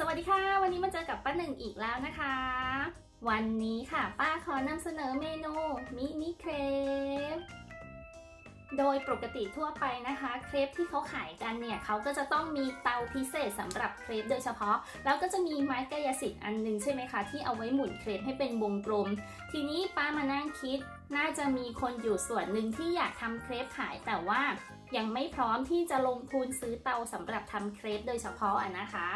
สวัสดีค่ะ วันนี้มาเจอกับป้าหนึ่งอีกแล้วนะคะ วันนี้ค่ะป้าขอนำเสนอเมนูมินิเครปโดยปกติทั่วไปนะคะ เครปที่เขาขายกันเนี่ยเขาก็จะต้องมีเตาพิเศษสำหรับเครปโดยเฉพาะ แล้วก็จะมีไม้กายสิทธิ์อันหนึงใช่ไหมคะ ที่เอาไว้หมุนเครปให้เป็นวงกลม ทีนี้ป้ามานั่งคิด น่าจะมีคนอยู่ส่วนหนึ่งที่อยากทำเครปขายแต่ว่ายังไม่พร้อมที่จะลงทุนซื้อเตาสำหรับทำเครปโดยเฉพาะอะนะคะ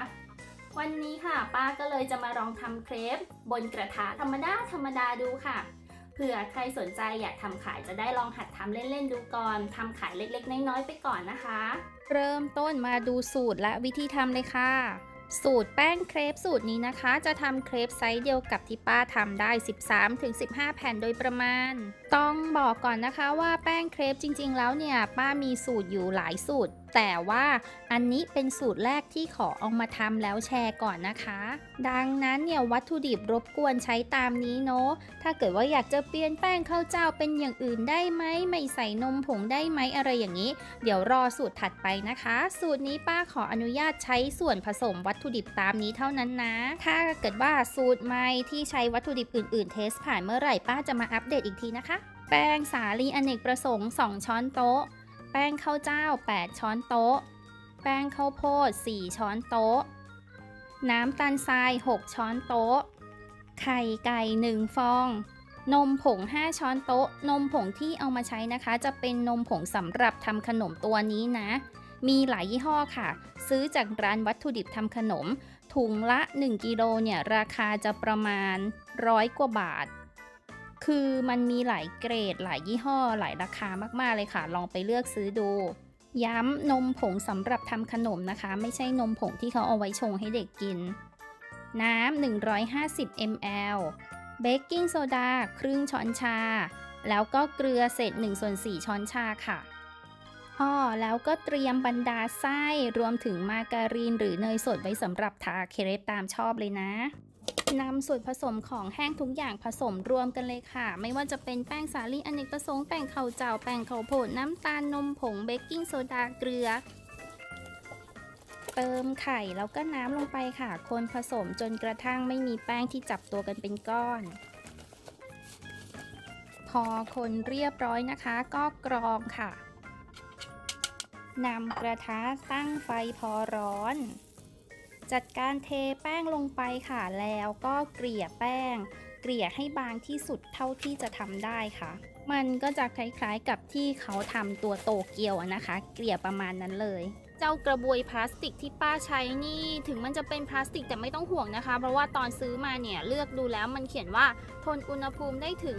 วันนี้ค่ะ ป้าก็เลยจะมาลองทำเครปบนกระทะธรรมดาธรรมดาดูค่ะเผื่อใครสนใจอยากทำขายจะได้ลองหัดทำเล่นๆดูก่อนทำขายเล็กๆ น้อยๆไปก่อนนะคะ เริ่มต้นมาดูสูตรและวิธีทำเลยค่ะ สูตรแป้งเครปสูตรนี้นะคะ จะทำเครปไซส์เดียวกับที่ป้าทำได้ 13-15 แผ่นโดยประมาณ ต้องบอกก่อนนะคะว่าแป้งเครปจริง ๆ แล้วเนี่ย ป้ามีสูตรอยู่หลายสูตร แต่ว่าอันนี้เป็นสูตรแรกที่ขอเอามาทำแล้วแชร์ก่อนนะคะ ดังนั้นเนี่ยวัตถุดิบรบกวนใช้ตามนี้เนาะถ้าเกิดว่าอยากจะเปลี่ยนแป้งข้าวเจ้าเป็นอย่างอื่นได้ไหมไม่ใส่นมผงได้ไหมอะไรอย่างนี้ เดี๋ยวรอสูตรถัดไปนะคะ สูตรนี้ป้าขออนุญาตใช้ส่วนผสมวัตถุดิบตามนี้เท่านั้นนะ ถ้าเกิดว่าสูตรใหม่ที่ใช้วัตถุดิบอื่น ๆ เทสผ่านเมื่อไหร่ป้าจะมาอัปเดตอีกทีนะคะ แป้งสาลีอเนกประสงค์ 2 ช้อนโต๊ะ แป้งข้าวเจ้า 8 ช้อนโต๊ะ แป้งข้าวโพด 4 ช้อนโต๊ะ น้ำตาลทราย 6 ช้อนโต๊ะ ไข่ไก่ 1 ฟอง นมผง 5 ช้อนโต๊ะ นมผงที่เอามาใช้นะคะ จะเป็นนมผงสำหรับทำขนมตัวนี้นะ มีหลายยี่ห้อค่ะ ซื้อจากร้านวัตถุดิบทำขนม ถุงละ 1 กิโลเนี่ยราคาจะประมาณร้อยกว่าบาท คือมันมีหลายเกรด หลายยี่ห้อ หลายราคามากๆเลยค่ะ ลองไปเลือกซื้อดู ย้ำนมผงสำหรับทำขนมนะคะ ไม่ใช่นมผงที่เขาเอาไว้ชงให้เด็กกิน น้ำ 150 ml เบกกิ้งโซดาครึ่งช้อนชา แล้วก็เกลือเศษ1ส่วน4ช้อนชาค่ะอ้อแล้วก็เตรียมบรรดาไส้รวมถึงมาการีนหรือเนยสดไว้สำหรับทาเครปตามชอบเลยนะ นำส่วนผสมของแห้งทุกอย่างผสมรวมกันเลยค่ะ ไม่ว่าจะเป็นแป้งสาลีอเนกประสงค์แป้งข้าวเจ้าแป้งข้าวโพดน้ำตาลนมผงเบกกิ้งโซดาเกลือ เติมไข่แล้วก็น้ำลงไปค่ะ คนผสมจนกระทั่งไม่มีแป้งที่จับตัวกันเป็นก้อน พอคนเรียบร้อยนะคะ ก็กรองค่ะนำกระทะตั้งไฟพอร้อน จัดการเทแป้งลงไปค่ะ แล้วก็เกลี่ยแป้ง เกลี่ยให้บางที่สุดเท่าที่จะทำได้ค่ะ มันก็จะคล้ายๆกับที่เขาทำตัวโตเกียวนะคะ เกลี่ยประมาณนั้นเลย เจ้ากระบวยพลาสติกที่ป้าใช้นี่ถึงมันจะเป็นพลาสติกแต่ไม่ต้องห่วงนะคะ เพราะว่าตอนซื้อมาเนี่ยเลือกดูแล้วมันเขียนว่าทนอุณหภูมิได้ถึง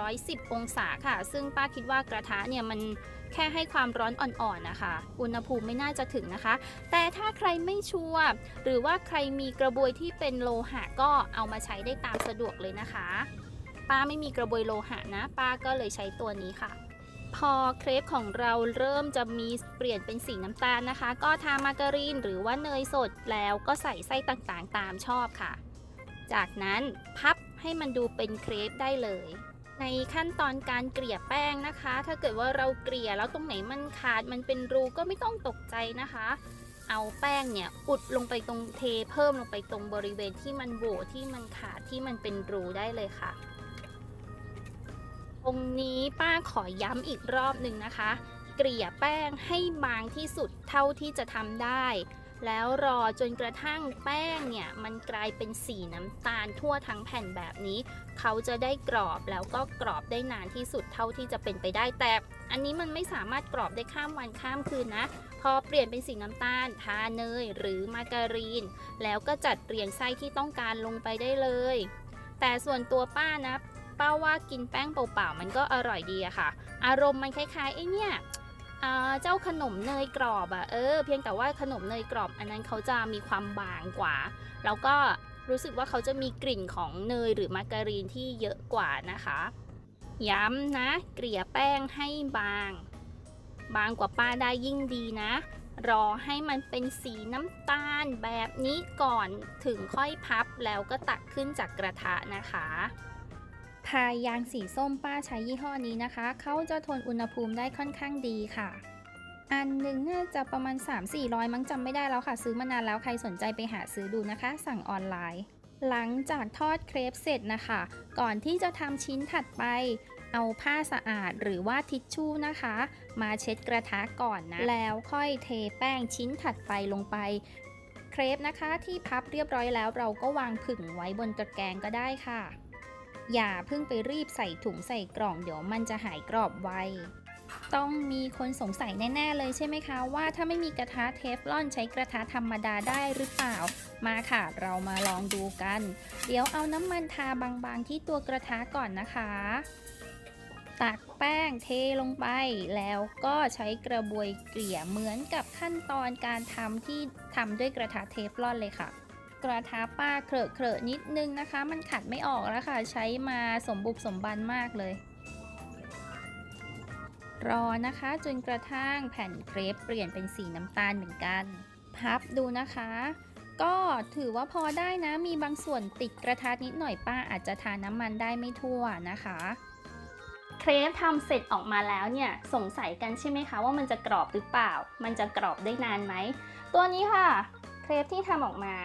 210 องศาค่ะ ซึ่งป้าคิดว่ากระทะเนี่ยมันแค่ให้ความร้อนอ่อนๆนะคะ อุณหภูมิไม่น่าจะถึงนะคะ แต่ถ้าใครไม่ชัวร์หรือว่าใครมีกระบวยที่เป็นโลหะก็เอามาใช้ได้ตามสะดวกเลยนะคะ ป้าไม่มีกระบวยโลหะนะ ป้าก็เลยใช้ตัวนี้ค่ะ พอเครปของเราเริ่มจะมีเปลี่ยนเป็นสีน้ำตาลนะคะ ก็ทามาการีนหรือว่าเนยสดแล้วก็ใส่ไส้ต่างๆ ตามชอบค่ะ จากนั้นพับให้มันดูเป็นเครปได้เลย ในขั้นตอนการเกลี่ยแป้งนะคะ ถ้าเกิดว่าเราเกลี่ยแล้วตรงไหนมันขาดมันเป็นรูก็ไม่ต้องตกใจนะคะ เอาแป้งเนี่ยอุดลงไปตรงเทเพิ่มลงไปตรงบริเวณที่มันโหวที่มันขาดที่มันเป็นรูได้เลยค่ะ รงนี้ป้าขอย้ำอีกรอบหนึ่งนะคะ เกลี่ยแป้งให้บางที่สุดเท่าที่จะทำได้ แล้วรอจนกระทั่งแป้งเนี่ยมันกลายเป็นสีน้ำตาลทั่วทั้งแผ่นแบบนี้ เขาจะได้กรอบแล้วก็กรอบได้นานที่สุดเท่าที่จะเป็นไปได้แต่อันนี้มันไม่สามารถกรอบได้ข้ามวันข้ามคืนนะ พอเปลี่ยนเป็นสีน้ำตาล ทาเนยหรือมาการีน แล้วก็จัดเรียงไส้ที่ต้องการลงไปได้เลย แต่ส่วนตัวป้านะ ป้าว่ากินแป้งเปล่าๆมันก็อร่อยดีอะค่ะ อารมณ์มันคล้ายๆไอ้เนี่ยเจ้าขนมเนยกรอบอะเออเพียงแต่ว่าขนมเนยกรอบอันนั้นเขาจะมีความบางกว่า แล้วก็รู้สึกว่าเขาจะมีกลิ่นของเนยหรือมาการีนที่เยอะกว่านะคะ ย้ำนะ เกลี่ยแป้งให้บาง บางกว่าป้าได้ยิ่งดีนะ รอให้มันเป็นสีน้ำตาลแบบนี้ก่อนถึงค่อยพับแล้วก็ตักขึ้นจากกระทะนะคะ พายยางสีส้มป้าใช้ยี่ห้อนี้นะคะ เขาจะทนอุณหภูมิได้ค่อนข้างดีค่ะ อันหนึ่งน่าจะประมาณ 3-400 มั้งจำไม่ได้แล้วค่ะ ซื้อมานานแล้วใครสนใจไปหาซื้อดูนะคะ สั่งออนไลน์ หลังจากทอดเครปเสร็จนะคะ ก่อนที่จะทำชิ้นถัดไป เอาผ้าสะอาดหรือว่าทิชชู่นะคะ มาเช็ดกระทะก่อนนะ แล้วค่อยเทแป้งชิ้นถัดไปลงไปเครปนะคะที่พับเรียบร้อยแล้วเราก็วางผึ่งไว้บนตะแกรงก็ได้ค่ะ อย่าเพิ่งไปรีบใส่ถุงใส่กล่องเดี๋ยวมันจะหายกรอบไว ต้องมีคนสงสัยแน่ ๆ เลยใช่ไหมคะว่าถ้าไม่มีกระทะเทฟลอนใช้กระทะธรรมดาได้หรือเปล่า มาค่ะ เรามาลองดูกัน เดี๋ยวเอาน้ำมันทาบางๆที่ตัวกระทะก่อนนะคะ ตักแป้งเทลงไป แล้วก็ใช้กระบวยเกลี่ยเหมือนกับขั้นตอนการทำที่ทำด้วยกระทะเทฟลอนเลยค่ะ กระทะป้าเคลอะๆนิดนึงนะคะ มันขัดไม่ออกแล้วค่ะ ใช้มาสมบุกสมบันมากเลย รอนะคะจนกระทั่งแผ่นเครปเปลี่ยนเป็นสีน้ำตาลเหมือนกัน พับดูนะคะ ก็ถือว่าพอได้นะ มีบางส่วนติดกระทะนิดหน่อยป้าอาจจะทาน้ำมันได้ไม่ทั่วนะคะเครปทำเสร็จออกมาแล้วเนี่ยสงสัยกันใช่ไหมคะว่ามันจะกรอบหรือเปล่า มันจะกรอบได้นานไหม ตัวนี้ค่ะ เครปที่ทำออกมา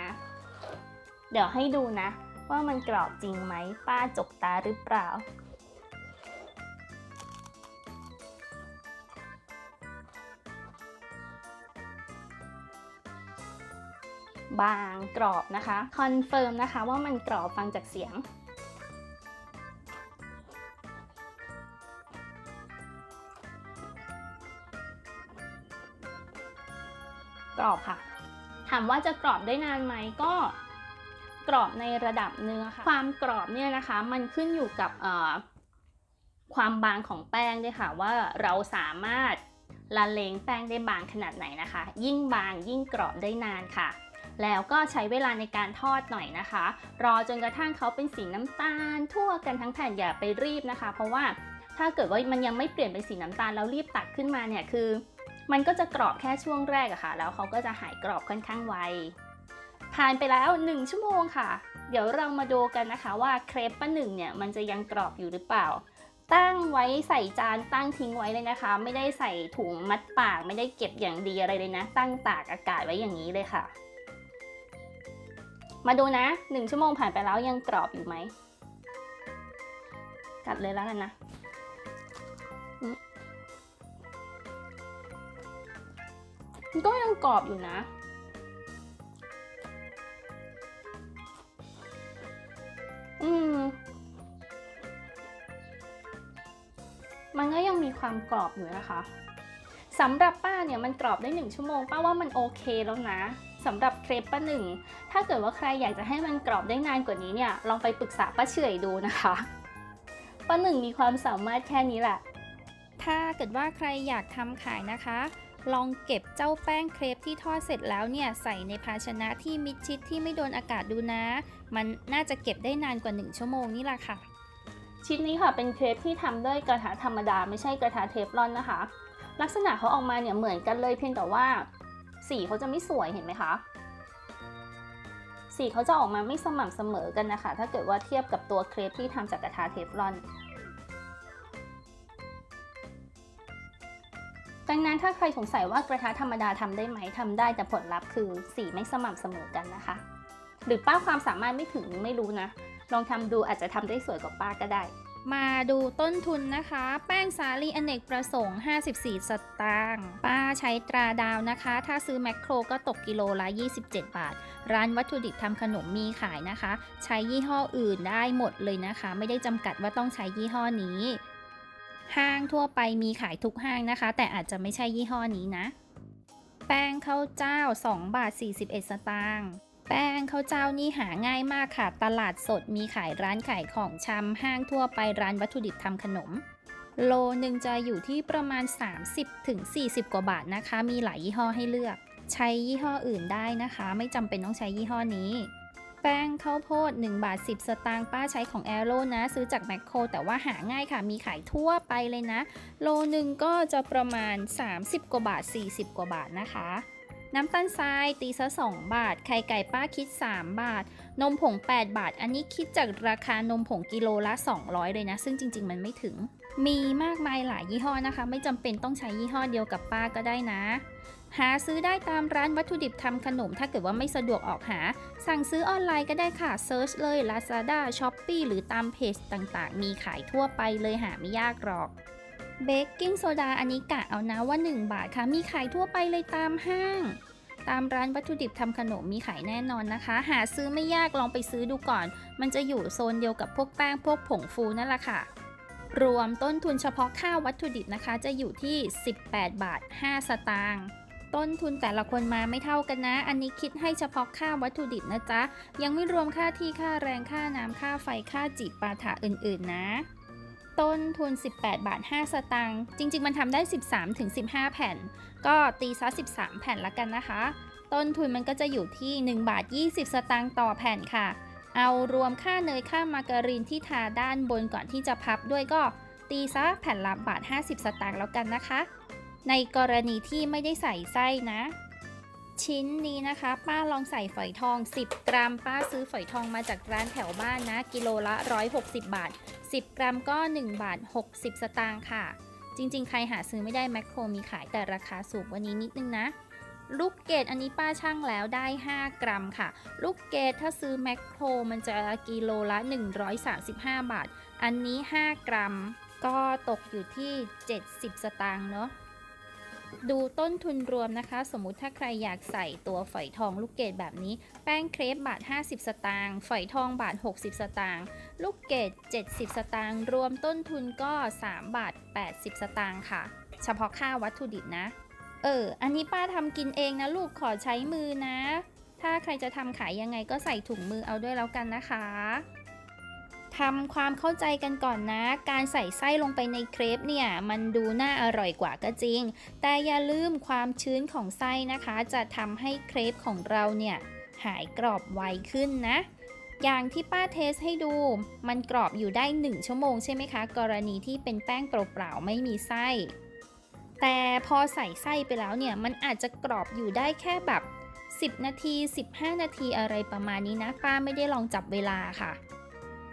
เดี๋ยวให้ดูนะ ว่ามันกรอบจริงไหม ป้าจกตาหรือเปล่า บางกรอบนะคะ คอนเฟิร์มนะคะว่ามันกรอบฟังจากเสียงกรอบค่ะ ถามว่าจะกรอบได้นานไหมก็ กรอบในระดับหนึงอค่ะ ความกรอบเนี่ยนะคะมันขึ้นอยู่กับความบางของแป้งด้วยค่ะ ว่าเราสามารถละเลงแป้งได้บางขนาดไหนนะคะ ยิ่งบางยิ่งกรอบได้นานค่ะ แล้วก็ใช้เวลาในการทอดหน่อยนะคะ รอจนกระทั่งเขาเป็นสีน้ำตาล ทั่วกันทั้งแผ่นอย่าไปรีบนะคะ เพราะว่าถ้าเกิดว่ามันยังไม่เปลี่ยนเป็นสีน้ำตาลแล้วรีบตักขึ้นมาเนี่ยคือ มันก็จะกรอบแค่ช่วงแรกอะค่ะ แล้วเขาก็จะหายกรอบค่อนข้างไว ผ่านไปแล้ว 1 ชั่วโมงค่ะ เดี๋ยวเรามาดูกันนะคะว่าเครปป้าหนึ่งเนี่ยมันจะยังกรอบอยู่หรือเปล่า ตั้งไว้ใส่จานตั้งทิ้งไว้เลยนะคะ ไม่ได้ใส่ถุงมัดปาก ไม่ได้เก็บอย่างดีอะไรเลยนะ ตั้งตากอากาศไว้อย่างนี้เลยค่ะ มาดูนะ 1 ชั่วโมงผ่านไปแล้วยังกรอบอยู่ไหมกัดเลยแล้วกันนะมันก็ยังกรอบอยู่นะ อืม มันก็ยังมีความกรอบอยู่นะคะสำหรับป้าเนี่ยมันกรอบได้หนึ่งชั่วโมง ป้าว่ามันโอเคแล้วนะสำหรับเครปป้าหนึ่ง ถ้าเกิดว่าใครอยากจะให้มันกรอบได้นานกว่านี้เนี่ย ลองไปปรึกษาป้าเฉยดูนะคะ ป้าหนึ่งมีความสามารถแค่นี้แหละ ถ้าเกิดว่าใครอยากทำขายนะคะ ลองเก็บเจ้าแป้งเครปที่ทอดเสร็จแล้วเนี่ยใส่ในภาชนะที่มิดชิดที่ไม่โดนอากาศดูนะ มันน่าจะเก็บได้นานกว่า 1 ชั่วโมงนี่แหละค่ะ ชิ้นนี้ค่ะเป็นเครปที่ทำด้วยกระทะธรรมดาไม่ใช่กระทะเทฟลอนนะคะ ลักษณะเขาออกมาเนี่ยเหมือนกันเลยเพียงแต่ว่า สีเขาจะไม่สวยเห็นไหมคะสีเขาจะออกมาไม่สม่ำเสมอกันนะคะ ถ้าเกิดว่าเทียบกับตัวเครปที่ทำจากกระทะเทฟลอน ดังนั้นถ้าใครสงสัยว่ากระทะธรรมดาทำได้ไหมทำได้แต่ผลลัพธ์คือสีไม่สม่ำเสมอกันนะคะ หรือป้าความสามารถไม่ถึงไม่รู้นะ ลองทำดูอาจจะทำได้สวยกว่าป้าก็ได้ มาดูต้นทุนนะคะ แป้งสาลีอเนกประสงค์ 54 สตางค์ป้าใช้ตราดาวนะคะ ถ้าซื้อแมคโครก็ตกกิโลละ 27 บาท ร้านวัตถุดิบทำขนมมีขายนะคะ ใช้ยี่ห้ออื่นได้หมดเลยนะคะ ไม่ได้จำกัดว่าต้องใช้ยี่ห้อนี้ ห้างทั่วไปมีขายทุกห้างนะคะ แต่อาจจะไม่ใช่ยี่ห้อนี้นะ แป้งข้าวเจ้า 2 บาท 41 สตางค์แป้งข้าวเจ้านี่หาง่ายมากค่ะ ตลาดสดมีขายร้านขายของชำห้างทั่วไปร้านวัตถุดิบทำขนม โลหนึ่งจะอยู่ที่ประมาณ 30ถึง40กว่าบาทนะคะ มีหลายยี่ห้อให้เลือก ใช้ยี่ห้ออื่นได้นะคะ ไม่จำเป็นต้องใช้ยี่ห้อนี้ แป้งข้าวโพด1บาท10 สตางค์ป้าใช้ของแอโร่นะ ซื้อจากแมคโครแต่ว่าหาง่ายค่ะ มีขายทั่วไปเลยนะ โลหนึ่งก็จะประมาณ 30 กว่าบาท 40 กว่าบาทนะคะน้ำตาลทรายตีซะ2บาท ไข่ไก่ป้าคิด 3 บาท นมผง 8 บาท อันนี้คิดจากราคานมผงกิโลละ 200 เลยนะ ซึ่งจริง ๆ มันไม่ถึง มีมากมายหลายยี่ห้อนะคะ ไม่จำเป็นต้องใช้ยี่ห้อเดียวกับป้าก็ได้นะ หาซื้อได้ตามร้านวัตถุดิบทำขนม ถ้าเกิดว่าไม่สะดวกออกหา สั่งซื้อออนไลน์ก็ได้ค่ะเซิร์ชเลย Lazada Shopee หรือตามเพจต่างๆ มีขายทั่วไปเลยหาไม่ยากหรอกเบกกิ้งโซดาอันนี้กะเอานะว่า 1 บาทค่ะ มีขายทั่วไปเลยตามห้าง ตามร้านวัตถุดิบทำขนมมีขายแน่นอนนะคะ หาซื้อไม่ยากลองไปซื้อดูก่อน มันจะอยู่โซนเดียวกับพวกแป้งพวกผงฟูนั่นแหละค่ะ รวมต้นทุนเฉพาะค่าวัตถุดิบนะคะ จะอยู่ที่ 18 บาท 5 สตางค์ ต้นทุนแต่ละคนมาไม่เท่ากันนะ อันนี้คิดให้เฉพาะค่าวัตถุดิบนะจ๊ะ ยังไม่รวมค่าที่ค่าแรงค่าน้ำค่าไฟค่าจีบปาถะอื่นๆนะต้นทุน 18 บาท 5 สตางค์จริง ๆ มันทำได้ 13ถึง15 แผ่น ก็ตีซะ 13 แผ่นละกันนะคะ ต้นทุนมันก็จะอยู่ที่ 1 บาท 20 สตางค์ต่อแผ่นค่ะ เอารวมค่าเนยค่ามาการีนที่ทาด้านบนก่อนที่จะพับด้วยก็ตีซะแผ่นละบาท 50 สตางค์แล้วกันนะคะ ในกรณีที่ไม่ได้ใส่ไส้นะ ชิ้นนี้นะคะ ป้าลองใส่ฝอยทอง 10 กรัม ป้าซื้อฝอยทองมาจากร้านแถวบ้านนะ กิโลละ 160 บาท 10 กรัมก็ 1 บาท 60 สตางค์ค่ะ จริง ๆ ใครหาซื้อไม่ได้แมคโครมีขายแต่ราคาสูงกว่านี้นิดนึงนะลูกเกดอันนี้ป้าช่างแล้วได้ 5 กรัมค่ะ ลูกเกดถ้าซื้อแมคโครมันจะกิโลละ 135 บาท อันนี้ 5 กรัม ก็ตกอยู่ที่ 70 สตางค์เนาะ ดูต้นทุนรวมนะคะ สมมุติถ้าใครอยากใส่ตัวฝอยทองลูกเกดแบบนี้ แป้งเครปบาท 50 สตางค์ฝอยทองบาท 60 สตางค์ลูกเกด70 สตางค์รวมต้นทุนก็ 3 บาท 80 สตางค์ค่ะ เฉพาะค่าวัตถุดิบนะ เออ อันนี้ป้าทำกินเองนะลูกขอใช้มือนะ ถ้าใครจะทำขายยังไงก็ใส่ถุงมือเอาด้วยแล้วกันนะคะ ทำความเข้าใจกันก่อนนะ การใส่ไส้ลงไปในเครปเนี่ยมันดูน่าอร่อยกว่าก็จริง แต่อย่าลืมความชื้นของไส้นะคะ จะทำให้เครปของเราเนี่ยหายกรอบไวขึ้นนะ อย่างที่ป้าเทสให้ดู มันกรอบอยู่ได้ 1 ชั่วโมงใช่ไหมคะ กรณีที่เป็นแป้งเปล่าๆไม่มีไส้ แต่พอใส่ไส้ไปแล้วเนี่ยมันอาจจะกรอบอยู่ได้แค่แบบ 10 นาที 15 นาทีอะไรประมาณนี้นะ ป้าไม่ได้ลองจับเวลาค่ะ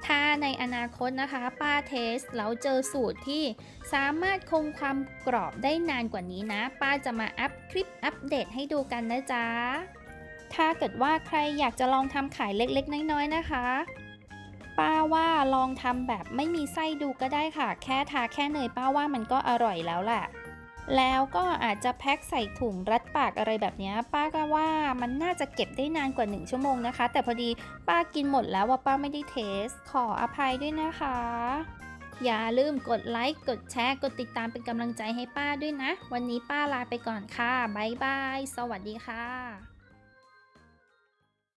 ถ้าในอนาคตนะคะป้าเทสแล้วเจอสูตรที่สามารถคงความกรอบได้นานกว่านี้นะ ป้าจะมาอัพคลิปอัปเดตให้ดูกันนะจ๊ะ ถ้าเกิดว่าใครอยากจะลองทำขายเล็กๆ น้อยๆ นะคะ ป้าว่าลองทำแบบไม่มีไส้ดูก็ได้ค่ะ แค่ทาแค่เนยป้าว่ามันก็อร่อยแล้วแหละ แล้วก็อาจจะแพ็คใส่ถุงรัดปากอะไรแบบนี้ป้าก็ว่ามันน่าจะเก็บได้นานกว่า 1 ชั่วโมงนะคะ แต่พอดีป้ากินหมดแล้วว่าป้าไม่ได้เทส ขออภัยด้วยนะคะ อย่าลืมกดไลค์ กดแชร์ กดติดตามเป็นกำลังใจให้ป้าด้วยนะ วันนี้ป้าลาไปก่อนค่ะบ๊ายบาย สวัสดีค่ะ